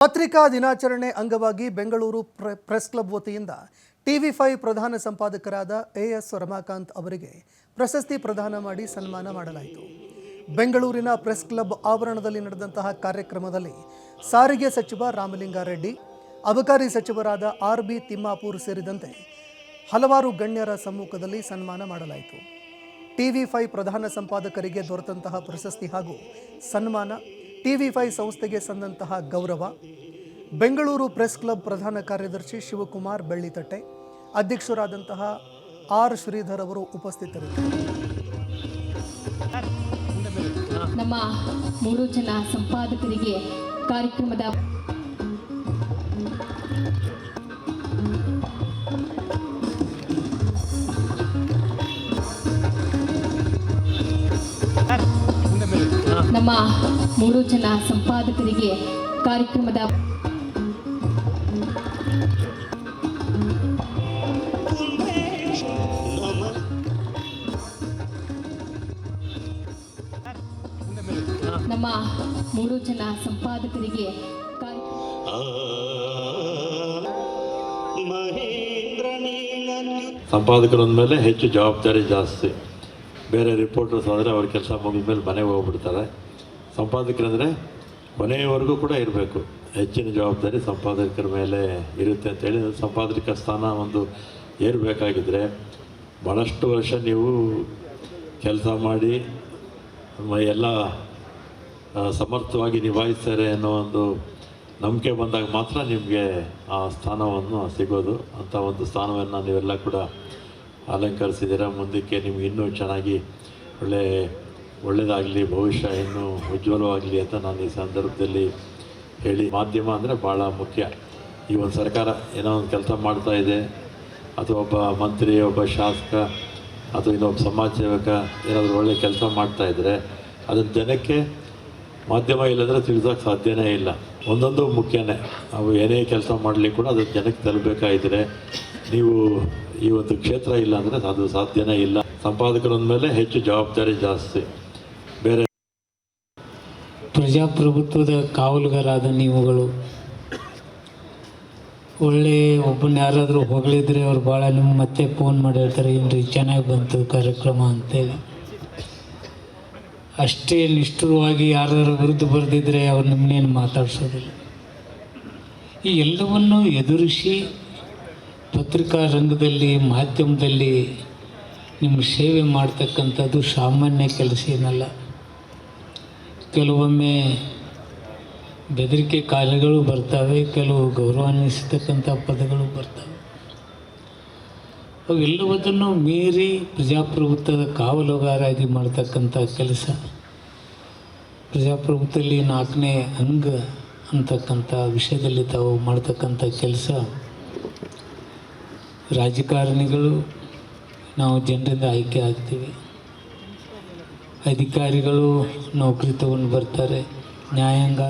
ಪತ್ರಿಕಾ ದಿನಾಚರಣೆ ಅಂಗವಾಗಿ ಬೆಂಗಳೂರು ಪ್ರೆ- ಪ್ರೆಸ್ ಕ್ಲಬ್ ವತಿಯಿಂದ ಟಿವಿ ಫೈವ್ ಪ್ರಧಾನ ಸಂಪಾದಕರಾದ ಎ ಎಸ್ ರಮಾಕಾಂತ್ ಅವರಿಗೆ ಪ್ರಶಸ್ತಿ ಪ್ರದಾನ ಮಾಡಿ ಸನ್ಮಾನ ಮಾಡಲಾಯಿತು. ಬೆಂಗಳೂರಿನ ಪ್ರೆಸ್ ಕ್ಲಬ್ ಆವರಣದಲ್ಲಿ ನಡೆದಂತಹ ಕಾರ್ಯಕ್ರಮದಲ್ಲಿ ಸಾರಿಗೆ ಸಚಿವ ರಾಮಲಿಂಗಾರೆಡ್ಡಿ, ಅಬಕಾರಿ ಸಚಿವರಾದ ಆರ್ ಬಿ ತಿಮ್ಮಾಪೂರ್ ಸೇರಿದಂತೆ ಹಲವಾರು ಗಣ್ಯರ ಸಮ್ಮುಖದಲ್ಲಿ ಸನ್ಮಾನ ಮಾಡಲಾಯಿತು. ಟಿವಿ ಫೈವ್ ಪ್ರಧಾನ ಸಂಪಾದಕರಿಗೆ ದೊರೆತಂತಹ ಪ್ರಶಸ್ತಿ ಹಾಗೂ ಸನ್ಮಾನ ಟಿವಿ ಫೈ ಸಂಸ್ಥೆಗೆ ಸಂದಂತಹ ಗೌರವ, ಬೆಂಗಳೂರು ಪ್ರೆಸ್ ಕ್ಲಬ್ ಪ್ರಧಾನ ಕಾರ್ಯದರ್ಶಿ ಶಿವಕುಮಾರ್ ಬೆಳ್ಳಿತಟ್ಟೆ, ಅಧ್ಯಕ್ಷರಾದಂತಹ ಆರ್ ಶ್ರೀಧರ್ ಅವರು ಉಪಸ್ಥಿತರಿದ್ದರು. ನಮ್ಮ ಮೂರು ಜನ ಸಂಪಾದಕರಿಗೆ ಕಾರ್ಯಕ್ರಮದ ನಮ್ಮ ಮೂರು ಜನ ಸಂಪಾದಕರಿಗೆ ಕಾರ್ಯಕ್ರಮದ ನಮ್ಮ ಮೂರು ಜನ ಸಂಪಾದಕರಿಗೆ ಸಂಪಾದಕರಂದಮೇಲೆ ಹೆಚ್ಚು ಜವಾಬ್ದಾರಿ ಜಾಸ್ತಿ. ಬೇರೆ ರಿಪೋರ್ಟರ್ಸ್ ಆದರೆ ಅವ್ರ ಕೆಲಸ ಮುಗಿದ ಮೇಲೆ ಮನೆಗೆ ಹೋಗ್ಬಿಡ್ತಾರೆ. ಸಂಪಾದಕರಂದರೆ ಕೊನೆಯವರೆಗೂ ಕೂಡ ಇರಬೇಕು. ಹೆಚ್ಚಿನ ಜವಾಬ್ದಾರಿ ಸಂಪಾದಕರ ಮೇಲೆ ಇರುತ್ತೆ ಅಂತೇಳಿ ಸಂಪಾದಕ ಸ್ಥಾನ ಒಂದು ಏರಬೇಕಾಗಿದ್ದರೆ ಭಾಳಷ್ಟು ವರ್ಷ ನೀವು ಕೆಲಸ ಮಾಡಿ ಎಲ್ಲ ಸಮರ್ಥವಾಗಿ ನಿಭಾಯಿಸ್ತಾರೆ ಅನ್ನೋ ಒಂದು ನಂಬಿಕೆ ಬಂದಾಗ ಮಾತ್ರ ನಿಮಗೆ ಆ ಸ್ಥಾನವನ್ನು ಸಿಗೋದು. ಅಂಥ ಒಂದು ಸ್ಥಾನವನ್ನು ನೀವೆಲ್ಲ ಕೂಡ ಅಲಂಕರಿಸಿದ್ದೀರ. ಮುಂದಕ್ಕೆ ನಿಮ್ಗೆ ಇನ್ನೂ ಚೆನ್ನಾಗಿ ಒಳ್ಳೆ ಒಳ್ಳೆಯದಾಗಲಿ ಭವಿಷ್ಯ ಇನ್ನೂ ಉಜ್ವಲವಾಗಲಿ ಅಂತ ನಾನು ಈ ಸಂದರ್ಭದಲ್ಲಿ ಹೇಳಿ, ಮಾಧ್ಯಮ ಅಂದರೆ ಭಾಳ ಮುಖ್ಯ. ಈ ಒಂದು ಸರ್ಕಾರ ಏನೋ ಒಂದು ಕೆಲಸ ಮಾಡ್ತಾ ಇದೆ, ಅಥವಾ ಒಬ್ಬ ಮಂತ್ರಿ, ಒಬ್ಬ ಶಾಸಕ, ಅಥವಾ ಇನ್ನೊಬ್ಬ ಸಮಾಜ ಸೇವಕ ಏನಾದರೂ ಒಳ್ಳೆ ಕೆಲಸ ಮಾಡ್ತಾ ಇದ್ದರೆ ಅದನ್ನು ಜನಕ್ಕೆ ಮಾಧ್ಯಮ ಇಲ್ಲಂದರೆ ತಿಳಿಸೋಕೆ ಸಾಧ್ಯನೇ ಇಲ್ಲ. ಒಂದೊಂದು ಮುಖ್ಯನೇ. ನಾವು ಏನೇ ಕೆಲಸ ಮಾಡಲಿ ಕೂಡ ಅದು ಜನಕ್ಕೆ ತಲುಪಬೇಕಾಗಿದ್ರೆ ನೀವು ಈ ಒಂದು ಕ್ಷೇತ್ರ ಇಲ್ಲ ಅಂದರೆ ಅದು ಸಾಧ್ಯನೇ ಇಲ್ಲ. ಸಂಪಾದಕರ ಮೇಲೆ ಹೆಚ್ಚು ಜವಾಬ್ದಾರಿ ಜಾಸ್ತಿ. ಪ್ರಜಾಪ್ರಭುತ್ವದ ಕಾವಲುಗಾರಾದ ನೀವುಗಳು, ಒಳ್ಳೆ ಒಬ್ಬನ ಯಾರಾದರೂ ಹೊಗಳಿದ್ರೆ ಅವ್ರು ಭಾಳ ನಿಮ್ಗೆ ಮತ್ತೆ ಫೋನ್ ಮಾಡಿ ಹೇಳ್ತಾರೆ, ಏನ್ರಿ ಚೆನ್ನಾಗಿ ಬಂತು ಕಾರ್ಯಕ್ರಮ ಅಂತೇಳಿ. ಅಷ್ಟೇ ನಿಷ್ಠುರವಾಗಿ ಯಾರಾದ್ರೂ ವಿರುದ್ಧ ಬರೆದಿದ್ರೆ ಅವ್ರು ನಿಮ್ಮನ್ನೇನು ಮಾತಾಡ್ಸೋದಿಲ್ಲ. ಈ ಎಲ್ಲವನ್ನು ಎದುರಿಸಿ ಪತ್ರಿಕಾ ರಂಗದಲ್ಲಿ, ಮಾಧ್ಯಮದಲ್ಲಿ ನಿಮ್ಮ ಸೇವೆ ಮಾಡ್ತಕ್ಕಂಥದ್ದು ಸಾಮಾನ್ಯ ಕೆಲಸ ಏನಲ್ಲ. ಕೆಲವೊಮ್ಮೆ ಬೆದರಿಕೆ ಕಾಲಗಳು ಬರ್ತವೆ, ಕೆಲವು ಗೌರವಾನ್ವಿಸತಕ್ಕಂಥ ಪದಗಳು ಬರ್ತವೆ. ಅವೆಲ್ಲವುದನ್ನು ಮೀರಿ ಪ್ರಜಾಪ್ರಭುತ್ವದ ಕಾವಲುಗಾರಾಗಿ ಮಾಡ್ತಕ್ಕಂಥ ಕೆಲಸ. ಪ್ರಜಾಪ್ರಭುತ್ವದಲ್ಲಿ ನಾಲ್ಕನೇ ಅಂಗ ಅಂತಕ್ಕಂಥ ವಿಷಯದಲ್ಲಿ ತಾವು ಮಾಡ್ತಕ್ಕಂಥ ಕೆಲಸ. ರಾಜಕಾರಣಿಗಳು, ನಾವು ಜನರಿಂದ ಆಯ್ಕೆ ಆಗ್ತೀವಿ. ಅಧಿಕಾರಿಗಳು ನೌಕರಿ ತಗೊಂಡು ಬರ್ತಾರೆ. ನ್ಯಾಯಾಂಗ